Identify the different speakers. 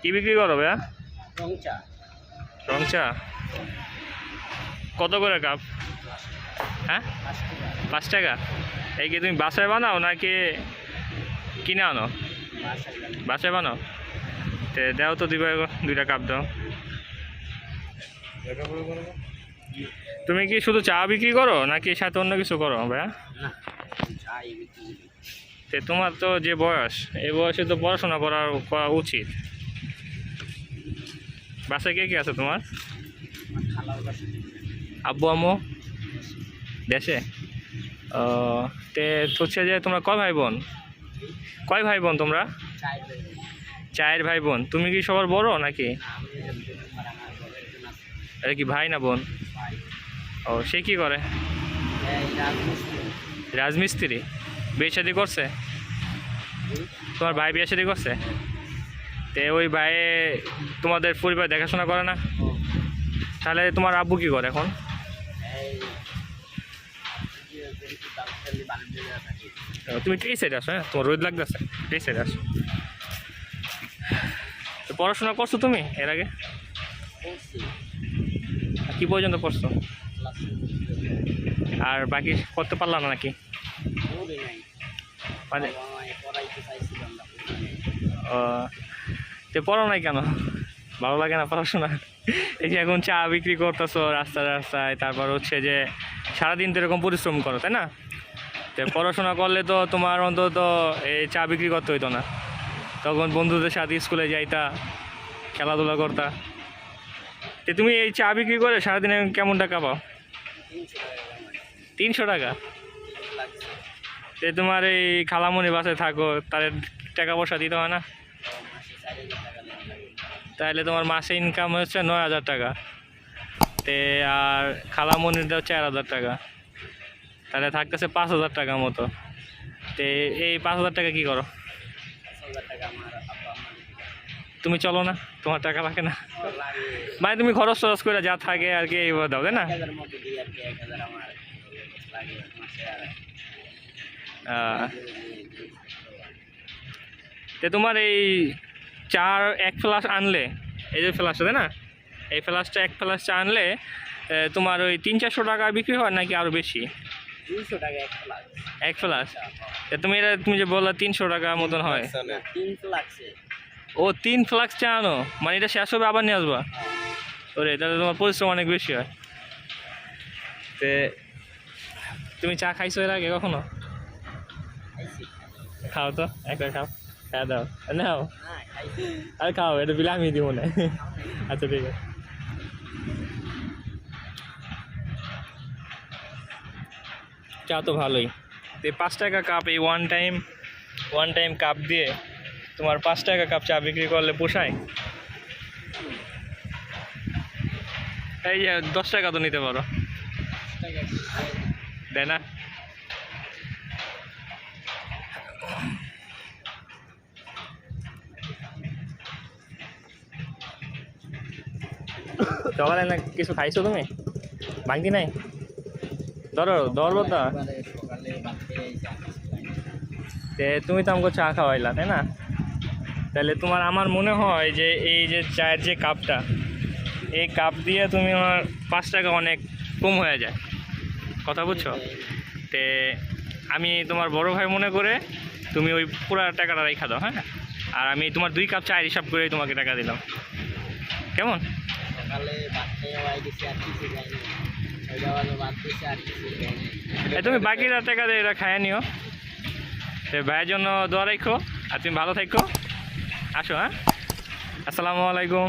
Speaker 1: কি বিক্রি করো ভাইয়া?
Speaker 2: রং চা
Speaker 1: রং চা কত করে কাপ? হ্যাঁ?
Speaker 2: পাঁচ টাকা।
Speaker 1: এই কি তুমি বাসায় বানাও নাকি কিনে আনো?
Speaker 2: বাসায়
Speaker 1: বানাও? তে দাও তো দিবা দুইটা কাপ দাও। তুমি কি শুধু চা বিক্রি করো নাকি সাথে অন্য কিছু করো ভাইয়া। তে তোমার তো যে বয়স এই বয়সে তো পড়াশোনা করা করা উচিত। বাসায় কে কে আছে তোমার? আব্বু আম্মু? দেশে? ও, তে হচ্ছে যে তোমরা কয় ভাই বোন? কয় ভাই বোন তোমরা। চায়ের ভাই বোন। তুমি কি সবার বড় নাকি? এটা কি ভাই না বোন? ও, সে কি করে?
Speaker 2: রাজমিস্ত্রি।
Speaker 1: বিয়ে শাদি করছে? তোমার ভাই বিয়ে শাদি করছে? তে ওই ভাইয়ে তোমাদের পরিবার দেখাশোনা করে না? তাহলে তোমার আব্বু কি করে এখন? তুমি এই সাইডে আসো হ্যাঁ? তোমার রোদ লাগতেছে। এই সাইডে আসো। তো পড়াশোনা করছ তুমি এর আগে? কি পর্যন্ত পড়ছো? আর বাকি করতে পারলাম না নাকি? মানে। ও, তো পড়ো নাই কেন? ভালো লাগে না পড়াশোনা? এই যে এখন চা বিক্রি করতেছো রাস্তায় রাস্তায় তারপর হচ্ছে যে সারাদিন তো এরকম পরিশ্রম করো তাই না? তো পড়াশোনা করলে তো তোমার অন্তত এই চা বিক্রি করতে হইতো না। তখন বন্ধুদের সাথে স্কুলে যাইতা, খেলাধুলা করতা। তো তুমি এই চা বিক্রি করে সারাদিনে কেমন টাকা পাও?
Speaker 2: তিনশো টাকা।
Speaker 1: তো তোমার এই খালামুনি বাসে থাকো তাদের টাকা পয়সা দিতে হয় না। তাহলে তোমার মাসে ইনকাম হচ্ছে নয় হাজার টাকা। তে আর খালামনির চার হাজার টাকা। তাহলে থাকতেছে পাঁচ হাজার টাকা মতো। তে এই পাঁচ হাজার টাকা কী করো? তুমি চলো না, তোমার টাকা লাগে না। মানে তুমি খরচ টরচ করে যা থাকে আর কি এইভাবে দাও, তাই না? তে তোমার এই চার এক ফ্লাস আনলে, এই যে ফ্লাসটা তাই না? এই ফ্লাসটা এক ফ্লাস চা আনলে তোমার ওই তিন চারশো টাকা বিক্রি হয় নাকি আরও বেশি?
Speaker 2: দুইশো টাকা এক লাখ?
Speaker 1: এক তুমি এটা তুমি যে বললা তিনশো টাকা মতন হয়।
Speaker 2: তিনশো লাগছে।
Speaker 1: ও তিন ফ্লাক্স চা আনো মানে এটা শেষ হবে আবার নিয়ে আসবা? ওরে তাহলে তোমার পরিশ্রম অনেক বেশি হয়। তে তুমি চা খাইছো এর আগে কখনো? খাও তো একটা খাও। খাওয়া দাও। নাও। আর খাও এটা বিলে আমি দিব না। আচ্ছা ঠিক আছে। চা তো ভালোই। তো পাঁচ টাকা কাপ এই one time one time cup দিয়ে তোমার পাঁচ টাকা কাপ চা বিক্রি করলে পোষায়? এই যে দশ টাকা তো নিতে পারো। দেয় না? সকালে না কিছু খাইছো তুমি? ভাঙতি নাই? ধরো, ধরবো তো। তুমি তো আমাকে চা খাওয়াইলা, তাই না? তাহলে তোমার আমার মনে হয় যে এই যে চায়ের যে কাপটা, এই কাপ দিয়ে তুমি আমার পাঁচ টাকা অনেক কম হয়ে যায়। কথা বুঝছ? তে আমি তোমার বড় ভাই মনে করে তুমি ওই পুরো টাকাটা রেখা দাও হ্যাঁ? আর আমি তোমার দুই কাপ চায়ের হিসাব করে তোমাকে টাকা দিলাম। কেমন?
Speaker 2: সকালে
Speaker 1: তুমি বাকিরা টাকা দিয়ে এটা খাইয়ে নিও। সে ভাইয়ের জন্য দোয়া রাখো আর তুমি ভালো থাকো আসো হ্যাঁ? আসসালামু আলাইকুম.